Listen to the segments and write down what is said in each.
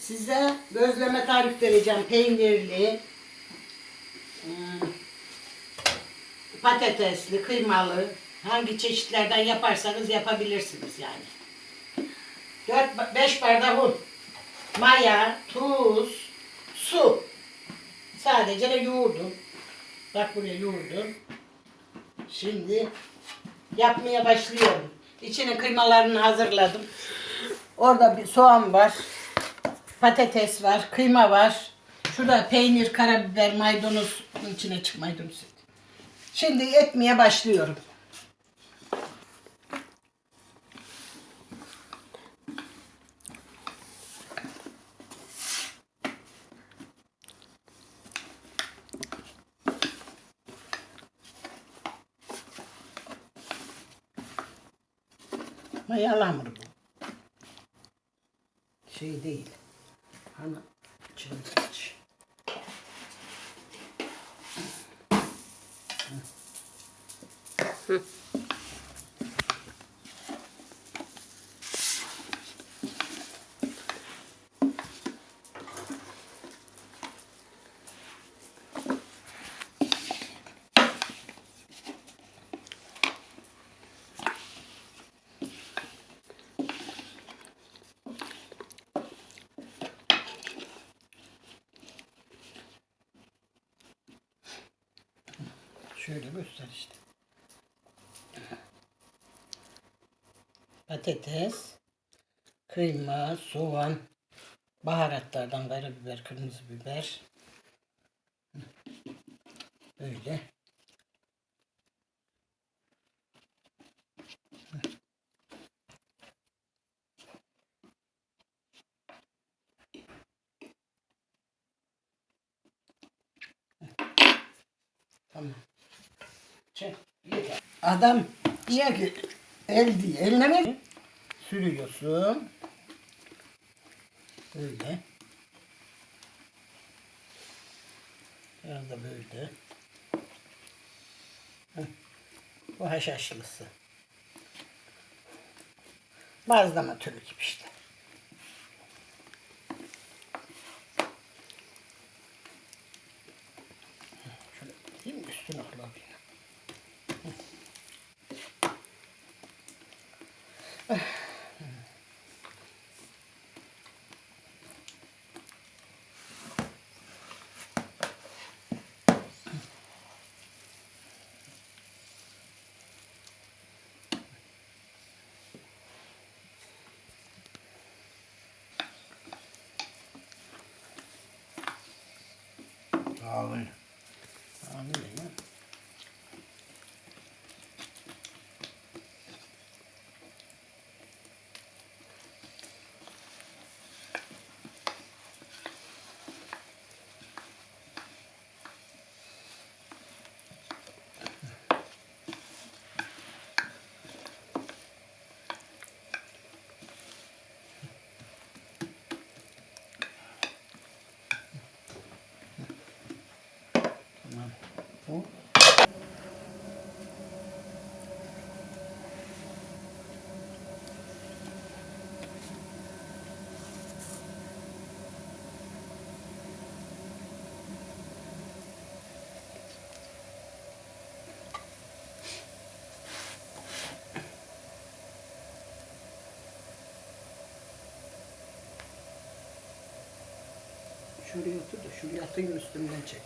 Size gözleme tarif vereceğim. Peynirli, hmm, patatesli, kıymalı. Hangi çeşitlerden yaparsanız yapabilirsiniz yani. 4-5 bardak un, maya, tuz, su. Sadece de yoğurdum. Bak buraya yoğurdum. Şimdi yapmaya başlıyorum. İçine kıymalarını hazırladım. Orada bir soğan var. Patates var, kıyma var. Şurada peynir, karabiber, maydanoz içine çık maydanoz. Şimdi etmeye başlıyorum. Mayalı hamur bu. Şey değil. Hani çırpıcı. Şöyle göster işte. Patates, kıyma, soğan, baharatlardan karabiber, kırmızı biber. Böyle. Tamam. Adam diyor ki el diye eline ver. Sürüyorsun. Böyle. Biraz da böyle. Bu haşhaşlısı. Bazlama türü gibi işte. 啊那没用 Şuraya otur da şu yatın üstünden çek.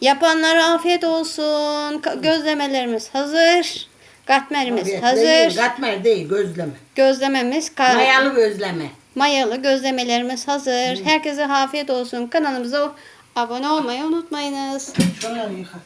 Yapanlara afiyet olsun. Ka- Gözlemelerimiz hazır. Katmerimiz Afiyet hazır. Değil, katmer değil, gözleme. Gözlememiz ka- Mayalı gözleme. mayalı gözlemelerimiz hazır. Herkese afiyet olsun. Kanalımıza abone olmayı unutmayınız. Şunları yıka.